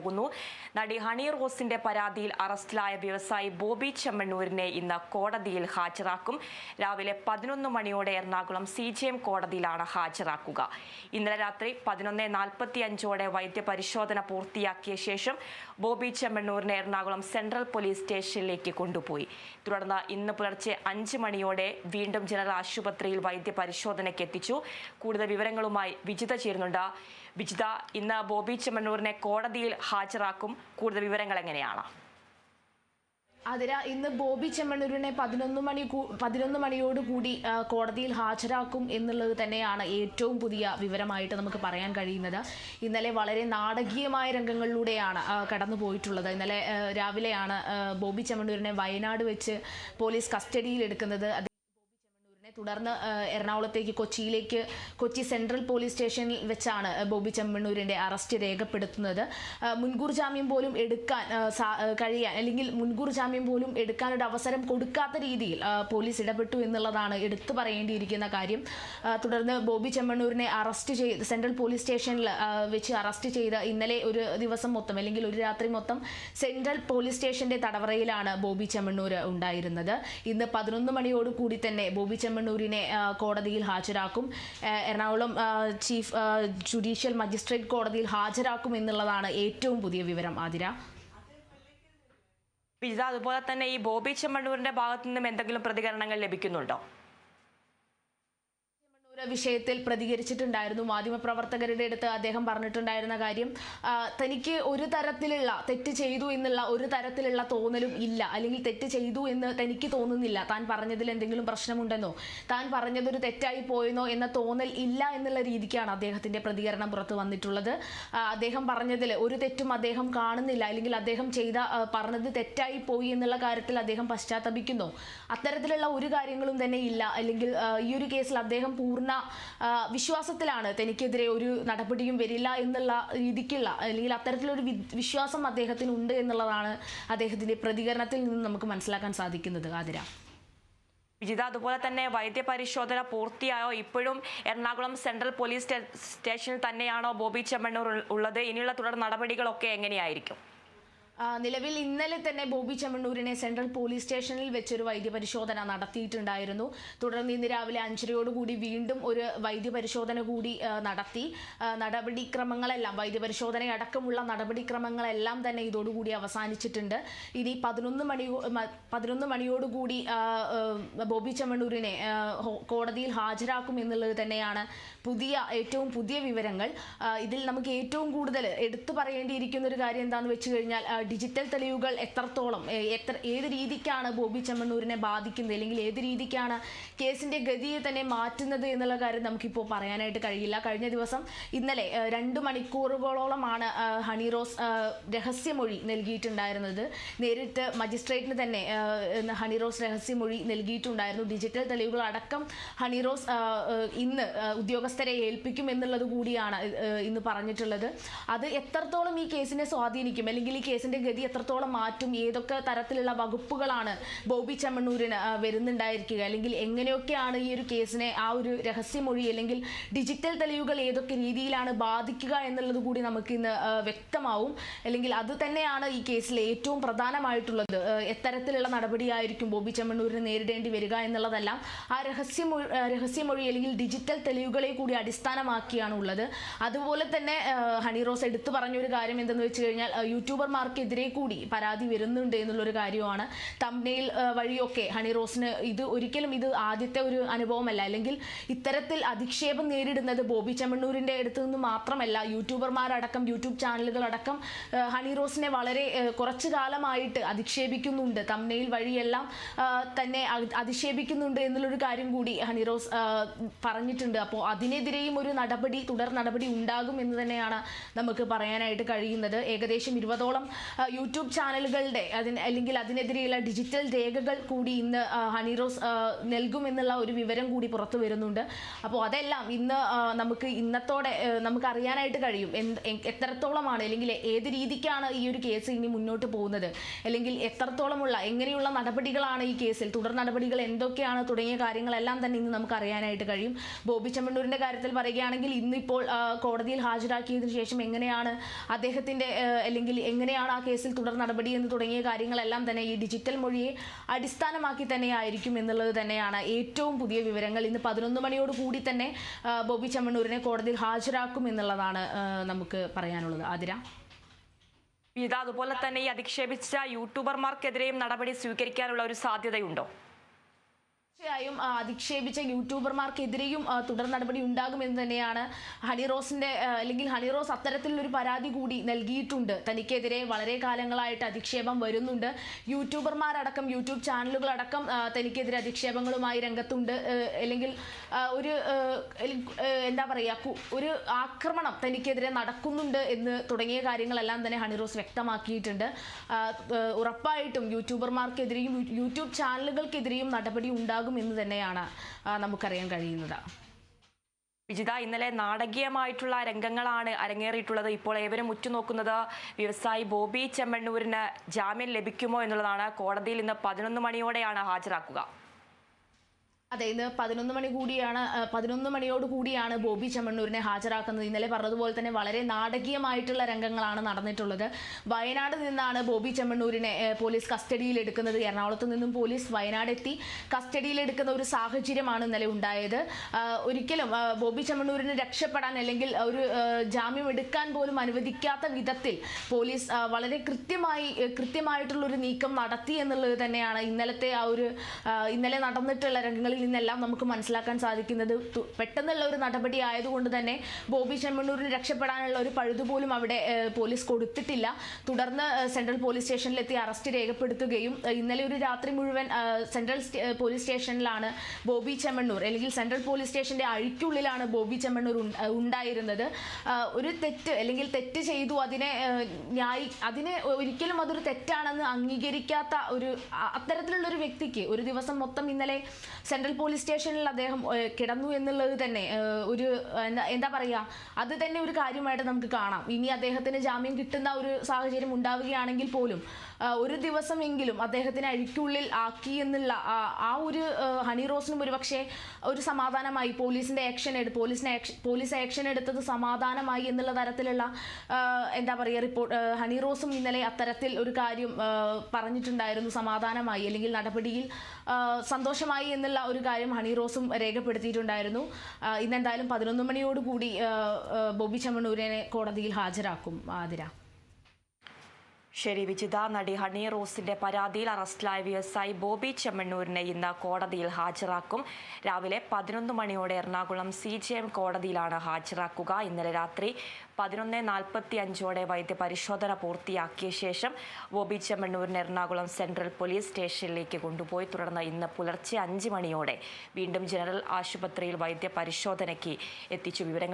പോകുന്നു. നടി ഹണി റോസിന്റെ പരാതിയിൽ അറസ്റ്റിലായ വ്യവസായി ബോബി ചെമ്മണ്ണൂരിനെ ഇന്ന് കോടതിയിൽ ഹാജരാക്കും. രാവിലെ പതിനൊന്ന് മണിയോടെ എറണാകുളം സി ജി എം കോടതിയിലാണ് ഹാജരാക്കുക. ഇന്നലെ രാത്രി പതിനൊന്ന് നാൽപ്പത്തി അഞ്ചോടെ വൈദ്യപരിശോധന പൂർത്തിയാക്കിയ ശേഷം ബോബി ചെമ്മണ്ണൂരിനെ എറണാകുളം സെൻട്രൽ പോലീസ് സ്റ്റേഷനിലേക്ക് കൊണ്ടുപോയി. തുടർന്ന് ഇന്ന് പുലർച്ചെ അഞ്ച് മണിയോടെ വീണ്ടും ജനറൽ ആശുപത്രിയിൽ വൈദ്യപരിശോധനയ്ക്ക് എത്തിച്ചു. കൂടുതൽ വിവരങ്ങളുമായി വിജിത ചേരുന്നുണ്ട്. വിജിത ഇന്ന് ബോബി ചെമ്മണ്ണൂരിനെ കോടതിയിൽ ഹാജരാക്കും. കൂടുതൽ വിവരങ്ങൾ എങ്ങനെയാണ്? അതിര ഇന്ന് ബോബി ചെമ്മണ്ണൂരിനെ പതിനൊന്ന് മണി പതിനൊന്ന് മണിയോട് കൂടി കോടതിയിൽ ഹാജരാക്കും എന്നുള്ളത് തന്നെയാണ് ഏറ്റവും പുതിയ വിവരമായിട്ട് നമുക്ക് പറയാൻ കഴിയുന്നത്. ഇന്നലെ വളരെ നാടകീയമായ രംഗങ്ങളിലൂടെയാണ് കടന്നു പോയിട്ടുള്ളത്. ഇന്നലെ രാവിലെയാണ് ബോബി ചെമ്മണ്ണൂരിനെ വയനാട് വെച്ച് പോലീസ് കസ്റ്റഡിയിൽ എടുക്കുന്നത്. തുടർന്ന് എറണാകുളത്തേക്ക് കൊച്ചിയിലേക്ക് കൊച്ചി സെൻട്രൽ പോലീസ് സ്റ്റേഷനിൽ വെച്ചാണ് ബോബി ചെമ്മണ്ണൂരിന്റെ അറസ്റ്റ് രേഖപ്പെടുത്തുന്നത്. മുൻകൂർ ജാമ്യം പോലും എടുക്കാൻ കഴിയാൻ അല്ലെങ്കിൽ മുൻകൂർ ജാമ്യം പോലും എടുക്കാനൊരു അവസരം കൊടുക്കാത്ത രീതിയിൽ പോലീസ് ഇടപെട്ടു എന്നുള്ളതാണ് എടുത്തു പറയേണ്ടിയിരിക്കുന്ന കാര്യം. തുടർന്ന് ബോബി ചെമ്മണ്ണൂരിനെ അറസ്റ്റ് ചെയ്ത് സെൻട്രൽ പോലീസ് സ്റ്റേഷനിൽ വെച്ച് അറസ്റ്റ് ചെയ്ത ഇന്നലെ ഒരു ദിവസം മൊത്തം അല്ലെങ്കിൽ ഒരു രാത്രി മൊത്തം സെൻട്രൽ പോലീസ് സ്റ്റേഷന്റെ തടവറയിലാണ് ബോബി ചെമ്മണ്ണൂർ ഉണ്ടായിരുന്നത്. ഇന്ന് പതിനൊന്ന് മണിയോടുകൂടി തന്നെ ബോബി ചെമ്മണ്ണൂരിനെ ആ, കോടതിയിൽ ഹാജരാക്കും. എറണാകുളം ചീഫ് ജുഡീഷ്യൽ മജിസ്ട്രേറ്റ് കോടതിയിൽ ഹാജരാക്കും എന്നുള്ളതാണ് ഏറ്റവും പുതിയ വിവരം. ആതിര? വിജിത അതുപോലെ തന്നെ ഈ ബോബി ചെമ്മണ്ണൂരിന്റെ ഭാഗത്തു നിന്നും എന്തെങ്കിലും പ്രതികരണങ്ങൾ ലഭിക്കുന്നുണ്ടോ? വിഷയത്തിൽ പ്രതികരിച്ചിട്ടുണ്ടായിരുന്നു. മാധ്യമപ്രവർത്തകരുടെ അടുത്ത് അദ്ദേഹം പറഞ്ഞിട്ടുണ്ടായിരുന്ന കാര്യം തനിക്ക് ഒരു തരത്തിലുള്ള തെറ്റ് ചെയ്തു എന്നുള്ള ഒരു തരത്തിലുള്ള തോന്നലും ഇല്ല. അല്ലെങ്കിൽ തെറ്റ് ചെയ്തു എന്ന് തനിക്ക് തോന്നുന്നില്ല. താൻ പറഞ്ഞതിൽ എന്തെങ്കിലും പ്രശ്നമുണ്ടെന്നോ താൻ പറഞ്ഞതൊരു തെറ്റായി പോയെന്നോ എന്ന തോന്നൽ ഇല്ല എന്നുള്ള രീതിക്കാണ് അദ്ദേഹത്തിന്റെ പ്രതികരണം പുറത്തു വന്നിട്ടുള്ളത്. അദ്ദേഹം പറഞ്ഞതിൽ ഒരു തെറ്റും അദ്ദേഹം കാണുന്നില്ല. അല്ലെങ്കിൽ അദ്ദേഹം ചെയ്ത പറഞ്ഞത് തെറ്റായി പോയി എന്നുള്ള കാര്യത്തിൽ അദ്ദേഹം പശ്ചാത്തപിക്കുന്നു. അത്തരത്തിലുള്ള ഒരു കാര്യങ്ങളും തന്നെ ഇല്ല. അല്ലെങ്കിൽ ഈ ഒരു കേസിൽ അദ്ദേഹം പൂർണ ആ, വിശ്വാസത്തിലാണ് തനിക്കെതിരെ ഒരു നടപടിയും വരില്ല എന്നുള്ള രീതിക്കുള്ള അല്ലെങ്കിൽ അത്തരത്തിലൊരു വിശ്വാസം അദ്ദേഹത്തിന് ഉണ്ട് എന്നുള്ളതാണ് അദ്ദേഹത്തിന്റെ പ്രതികരണത്തിൽ നിന്ന് നമുക്ക് മനസ്സിലാക്കാൻ സാധിക്കുന്നത്. ആതിര. വിജിത അതുപോലെ തന്നെ വൈദ്യപരിശോധന പൂർത്തിയായോ? ഇപ്പോഴും എറണാകുളം സെൻട്രൽ പോലീസ് സ്റ്റേഷനിൽ തന്നെയാണോ ബോബി ചെമ്മണ്ണൂർ ഉള്ളത്? ഇനിയുള്ള തുടർ നടപടികളൊക്കെ എങ്ങനെയായിരിക്കും? നിലവിൽ ഇന്നലെ തന്നെ ബോബി ചെമ്മണ്ണൂരിനെ സെൻട്രൽ പോലീസ് സ്റ്റേഷനിൽ വെച്ചൊരു വൈദ്യപരിശോധന നടത്തിയിട്ടുണ്ടായിരുന്നു. തുടർന്ന് ഇന്ന് രാവിലെ അഞ്ചരയോടുകൂടി വീണ്ടും ഒരു വൈദ്യപരിശോധന കൂടി നടത്തി. നടപടിക്രമങ്ങളെല്ലാം വൈദ്യപരിശോധന അടക്കമുള്ള നടപടിക്രമങ്ങളെല്ലാം തന്നെ ഇതോടുകൂടി അവസാനിച്ചിട്ടുണ്ട്. ഇനി പതിനൊന്ന് മണി പതിനൊന്ന് മണിയോടുകൂടി ബോബി ചെമ്മണ്ണൂരിനെ കോടതിയിൽ ഹാജരാക്കും എന്നുള്ളത് തന്നെയാണ് പുതിയ ഏറ്റവും പുതിയ വിവരങ്ങൾ. ഇതിൽ നമുക്ക് ഏറ്റവും കൂടുതൽ എടുത്തു പറയേണ്ടിയിരിക്കുന്ന ഒരു കാര്യം എന്താണെന്ന് വെച്ച് കഴിഞ്ഞാൽ ഡിജിറ്റൽ തെളിവുകൾ എത്രത്തോളം എത്ര ഏത് രീതിക്കാണ് ബോബി ചെമ്മണ്ണൂരിനെ ബാധിക്കുന്നത്? അല്ലെങ്കിൽ ഏത് രീതിക്കാണ് കേസിന്റെ ഗതിയെ തന്നെ മാറ്റുന്നത് എന്നുള്ള കാര്യം നമുക്കിപ്പോൾ പറയാനായിട്ട് കഴിയില്ല. കഴിഞ്ഞ ദിവസം ഇന്നലെ രണ്ട് മണിക്കൂറുകളോളമാണ് ഹണി റോസ് രഹസ്യമൊഴി നൽകിയിട്ടുണ്ടായിരുന്നത്. നേരിട്ട് മജിസ്ട്രേറ്റിന് തന്നെ ഹണി റോസ് രഹസ്യമൊഴി നൽകിയിട്ടുണ്ടായിരുന്നു. ഡിജിറ്റൽ തെളിവുകൾ അടക്കം ഹണി റോസ് ഇന്ന് ഉദ്യോഗസ്ഥരെ ഏൽപ്പിക്കും എന്നുള്ളത് കൂടിയാണ് ഇന്ന് പറഞ്ഞിട്ടുള്ളത്. അത് എത്രത്തോളം ഈ കേസിനെ സ്വാധീനിക്കും? അല്ലെങ്കിൽ ഈ കേസിന്റെ ഗതി എത്രത്തോളം മാറ്റും ഏതൊക്കെ തരത്തിലുള്ള വകുപ്പുകളാണ് ബോബി ചെമ്മണ്ണൂരിന് വരുന്നുണ്ടായിരിക്കുക? അല്ലെങ്കിൽ എങ്ങനെയൊക്കെയാണ് ഈ ഒരു കേസിനെ ആ ഒരു രഹസ്യമൊഴി അല്ലെങ്കിൽ ഡിജിറ്റൽ തെളിവുകൾ ഏതൊക്കെ രീതിയിലാണ് ബാധിക്കുക എന്നുള്ളത് കൂടി നമുക്ക് ഇന്ന് വ്യക്തമാവും. അല്ലെങ്കിൽ അത് തന്നെയാണ് ഈ കേസിൽ ഏറ്റവും പ്രധാനമായിട്ടുള്ളത്. എത്തരത്തിലുള്ള നടപടിയായിരിക്കും ബോബി ചെമ്മണ്ണൂരിന് നേരിടേണ്ടി വരിക എന്നുള്ളതെല്ലാം ആ രഹസ്യമൊഴി രഹസ്യമൊഴി അല്ലെങ്കിൽ ഡിജിറ്റൽ തെളിവുകളെ കൂടി അടിസ്ഥാനമാക്കിയാണ് ഉള്ളത് അതുപോലെ തന്നെ ഹണി റോസ് എടുത്തു പറഞ്ഞൊരു കാര്യം എന്തെന്ന് വെച്ച് കഴിഞ്ഞാൽ ആ, യൂട്യൂബർമാർക്കെതിരെ കൂടി പരാതി വരുന്നുണ്ട് എന്നുള്ളൊരു കാര്യമാണ്. തമ്പനയിൽ വഴിയൊക്കെ ഹണി റോസിന് ഇത് ഒരിക്കലും ഇത് ആദ്യത്തെ ഒരു അനുഭവമല്ല. അല്ലെങ്കിൽ ഇത്തരത്തിൽ അധിക്ഷേപം നേരിടുന്നത് ബോബി ചെമ്മണ്ണൂരിന്റെ അടുത്ത് നിന്ന് മാത്രമല്ല യൂട്യൂബർമാരടക്കം യൂട്യൂബ് ചാനലുകളടക്കം ഹണി റോസിനെ വളരെ കുറച്ചു കാലമായിട്ട് അധിക്ഷേപിക്കുന്നുണ്ട്. തമ്നെയിൽ വഴിയെല്ലാം തന്നെ അധിക്ഷേപിക്കുന്നുണ്ട് എന്നുള്ളൊരു കാര്യം കൂടി ഹണി റോസ് പറഞ്ഞിട്ടുണ്ട്. അപ്പോൾ അതിനെതിരെയും ഒരു നടപടി തുടർ നടപടി ഉണ്ടാകും എന്ന് തന്നെയാണ് നമുക്ക് പറയാനായിട്ട് കഴിയുന്നത്. ഏകദേശം ഇരുപതോളം യൂട്യൂബ് ചാനലുകളുടെ അതിന് അല്ലെങ്കിൽ അതിനെതിരെയുള്ള ഡിജിറ്റൽ രേഖകൾ കൂടി ഇന്ന് ഹണി റോസ് നൽകുമെന്നുള്ള ഒരു വിവരം കൂടി പുറത്തു വരുന്നുണ്ട്. അപ്പോൾ അതെല്ലാം ഇന്ന് നമുക്ക് ഇന്നത്തോടെ നമുക്ക് അറിയാനായിട്ട് കഴിയും. എത്രത്തോളമാണ് അല്ലെങ്കിൽ ഏത് രീതിക്കാണ് ഈ ഒരു കേസ് ഇനി മുന്നോട്ട് പോകുന്നത്? അല്ലെങ്കിൽ എത്രത്തോളമുള്ള എങ്ങനെയുള്ള നടപടികളാണ് ഈ കേസിൽ തുടർ നടപടികൾ എന്തൊക്കെയാണ്? തുടങ്ങിയ കാര്യങ്ങളെല്ലാം തന്നെ ഇന്ന് നമുക്ക് അറിയാനായിട്ട് കഴിയും. ബോബി ചെമ്മണ്ണൂരിന്റെ കാര്യത്തിൽ പറയുകയാണെങ്കിൽ ഇന്നിപ്പോൾ കോടതിയിൽ ഹാജരാക്കിയതിനു ശേഷം എങ്ങനെയാണ് അദ്ദേഹത്തിന്റെ അല്ലെങ്കിൽ എങ്ങനെയാണ് ആ കേസിൽ തുടർ നടപടി എന്ന് തുടങ്ങിയ കാര്യങ്ങളെല്ലാം തന്നെ ഈ ഡിജിറ്റൽ മൊഴിയെ അടിസ്ഥാനമാക്കി തന്നെ ആയിരിക്കും എന്നുള്ളത് തന്നെയാണ് ഏറ്റവും പുതിയ വിവരങ്ങൾ. ഇന്ന് പതിനൊന്ന് മണിയോട് കൂടി തന്നെ ബോബി ചെമ്മണ്ണൂരിനെ കോടതിയിൽ ഹാജരാക്കും എന്നുള്ളതാണ് നമുക്ക് പറയാനുള്ളത്. ആതിര? ഇത് അതുപോലെ തന്നെ ഈ അധിക്ഷേപിച്ച യൂട്യൂബർമാർക്കെതിരെയും നടപടി സ്വീകരിക്കാനുള്ള ഒരു സാധ്യതയുണ്ടോ? തീർച്ചയായും അധിക്ഷേപിച്ച യൂട്യൂബർമാർക്കെതിരെയും തുടർ നടപടി ഉണ്ടാകുമെന്ന് തന്നെയാണ് ഹണി റോസിന്റെ അല്ലെങ്കിൽ ഹണി റോസ് അത്തരത്തിലൊരു പരാതി കൂടി നൽകിയിട്ടുണ്ട്. തനിക്കെതിരെ വളരെ കാലങ്ങളായിട്ട് അധിക്ഷേപം വരുന്നുണ്ട്. യൂട്യൂബർമാരടക്കം യൂട്യൂബ് ചാനലുകളടക്കം തനിക്കെതിരെ അധിക്ഷേപങ്ങളുമായി രംഗത്തുണ്ട്. അല്ലെങ്കിൽ ഒരു എന്താ പറയുക ഒരു ആക്രമണം തനിക്കെതിരെ നടക്കുന്നുണ്ട് എന്ന് തുടങ്ങിയ കാര്യങ്ങളെല്ലാം തന്നെ ഹണി റോസ് വ്യക്തമാക്കിയിട്ടുണ്ട്. ഉറപ്പായിട്ടും യൂട്യൂബർമാർക്കെതിരെയും യൂട്യൂബ് ചാനലുകൾക്കെതിരെയും നടപടി ഉണ്ടാകും എന്ന് തന്നെയാണ് നമുക്കറിയാൻ കഴിയുന്നത്. വിജിത ഇന്നലെ നാടകീയമായിട്ടുള്ള രംഗങ്ങളാണ് അരങ്ങേറിയിട്ടുള്ളത്. ഇപ്പോൾ ഏവരും ഉറ്റുനോക്കുന്നത് വ്യവസായി ബോബി ചെമ്മണ്ണൂരിന് ജാമ്യം ലഭിക്കുമോ എന്നുള്ളതാണ്. കോടതിയിൽ ഇന്ന് പതിനൊന്ന് മണിയോടെയാണ് ഹാജരാക്കുക. അതെ ഇന്ന് പതിനൊന്ന് മണി കൂടിയാണ് പതിനൊന്ന് മണിയോട് കൂടിയാണ് ബോബി ചെമ്മണ്ണൂരിനെ ഹാജരാക്കുന്നത്. ഇന്നലെ പറഞ്ഞതുപോലെ തന്നെ വളരെ നാടകീയമായിട്ടുള്ള രംഗങ്ങളാണ് നടന്നിട്ടുള്ളത്. വയനാട് നിന്നാണ് ബോബി ചെമ്മണ്ണൂരിനെ പോലീസ് കസ്റ്റഡിയിൽ എടുക്കുന്നത്. എറണാകുളത്ത് നിന്നും പോലീസ് വയനാട് എത്തി കസ്റ്റഡിയിൽ എടുക്കുന്ന ഒരു സാഹചര്യമാണ് ഇന്നലെ ഉണ്ടായത്. ഒരിക്കലും ബോബി ചെമ്മണ്ണൂരിന് രക്ഷപ്പെടാൻ അല്ലെങ്കിൽ ഒരു ജാമ്യം എടുക്കാൻ പോലും അനുവദിക്കാത്ത വിധത്തിൽ പോലീസ് വളരെ കൃത്യമായി കൃത്യമായിട്ടുള്ളൊരു നീക്കം നടത്തി എന്നുള്ളത് തന്നെയാണ് ഇന്നലത്തെ ആ ഒരു ഇന്നലെ നടന്നിട്ടുള്ള രംഗങ്ങളിൽ നിന്നെല്ലാം നമുക്ക് മനസ്സിലാക്കാൻ സാധിക്കുന്നത്. പെട്ടെന്നുള്ള ഒരു നടപടി ആയതുകൊണ്ട് തന്നെ ബോബി ചെമ്മണ്ണൂരിന് രക്ഷപ്പെടാനുള്ള ഒരു പഴുതുപോലും അവിടെ പോലീസ് കൊടുത്തിട്ടില്ല. തുടർന്ന് സെൻട്രൽ പോലീസ് സ്റ്റേഷനിലെത്തി അറസ്റ്റ് രേഖപ്പെടുത്തുകയും ഇന്നലെ ഒരു രാത്രി മുഴുവൻ സെൻട്രൽ പോലീസ് സ്റ്റേഷനിലാണ് ബോബി ചെമ്മണ്ണൂർ അല്ലെങ്കിൽ സെൻട്രൽ പോലീസ് സ്റ്റേഷന്റെ അഴിക്കുള്ളിലാണ് ബോബി ചെമ്മണ്ണൂർ ഉണ്ടായിരുന്നത്. ഒരു തെറ്റ് അല്ലെങ്കിൽ തെറ്റ് ചെയ്തു അതിനെ ന്യായി അതിനെ ഒരിക്കലും അതൊരു തെറ്റാണെന്ന് അംഗീകരിക്കാത്ത ഒരു അത്തരത്തിലുള്ള ഒരു വ്യക്തിക്ക് ഒരു ദിവസം മൊത്തം ഇന്നലെ സെൻട്രൽ പോലീസ് സ്റ്റേഷനിൽ അദ്ദേഹം കിടന്നു എന്നുള്ളത് തന്നെ ഒരു എന്താ എന്താ പറയുക അത് തന്നെ ഒരു കാര്യമായിട്ട് നമുക്ക് കാണാം. ഇനി അദ്ദേഹത്തിന് ജാമ്യം കിട്ടുന്ന ഒരു സാഹചര്യം ഉണ്ടാവുകയാണെങ്കിൽ പോലും ഒരു ദിവസമെങ്കിലും അദ്ദേഹത്തിന് അഴിക്കുള്ളിൽ ആക്കി എന്നുള്ള ആ- ഒരു ഹണി റോസിനും ഒരു പക്ഷേ ഒരു സമാധാനമായി പോലീസിന്റെ ആക്ഷൻ എടുത്ത് പോലീസിനെ പോലീസ് ആക്ഷൻ എടുത്തത് സമാധാനമായി എന്നുള്ള തരത്തിലുള്ള എന്താ പറയുക റിപ്പോർട്ട് ഹണി റോസും ഇന്നലെ അത്തരത്തിൽ ഒരു കാര്യം പറഞ്ഞിട്ടുണ്ടായിരുന്നു സമാധാനമായി അല്ലെങ്കിൽ നടപടിയിൽ സന്തോഷമായി എന്നുള്ള ഒരു കാര്യം ഹണി റോസും രേഖപ്പെടുത്തിയിട്ടുണ്ടായിരുന്നു. ഇന്നെന്തായാലും പതിനൊന്ന് മണിയോടുകൂടി ബോബി ചെമ്മണ്ണൂരിനെ കോടതിയിൽ ഹാജരാക്കും ആതിര. ശരി വിജിത. നടി ഹണി റോസിന്റെ പരാതിയിൽ അറസ്റ്റിലായ വ്യവസായി ബോബി ചെമ്മണ്ണൂരിനെ ഇന്ന് കോടതിയിൽ ഹാജരാക്കും. രാവിലെ പതിനൊന്ന് മണിയോടെ എറണാകുളം സി ജി എം കോടതിയിലാണ് ഹാജരാക്കുക. ഇന്നലെ രാത്രി പതിനൊന്ന് നാൽപ്പത്തി അഞ്ചോടെ വൈദ്യപരിശോധന പൂർത്തിയാക്കിയ ശേഷം ബോബി ചെമ്മണ്ണൂരിനെ എറണാകുളം സെൻട്രൽ പോലീസ് സ്റ്റേഷനിലേക്ക് കൊണ്ടുപോയി. തുടർന്ന് ഇന്ന് പുലർച്ചെ അഞ്ച് മണിയോടെ വീണ്ടും ജനറൽ ആശുപത്രിയിൽ വൈദ്യപരിശോധനയ്ക്ക് എത്തിച്ചു. വിവരങ്ങൾ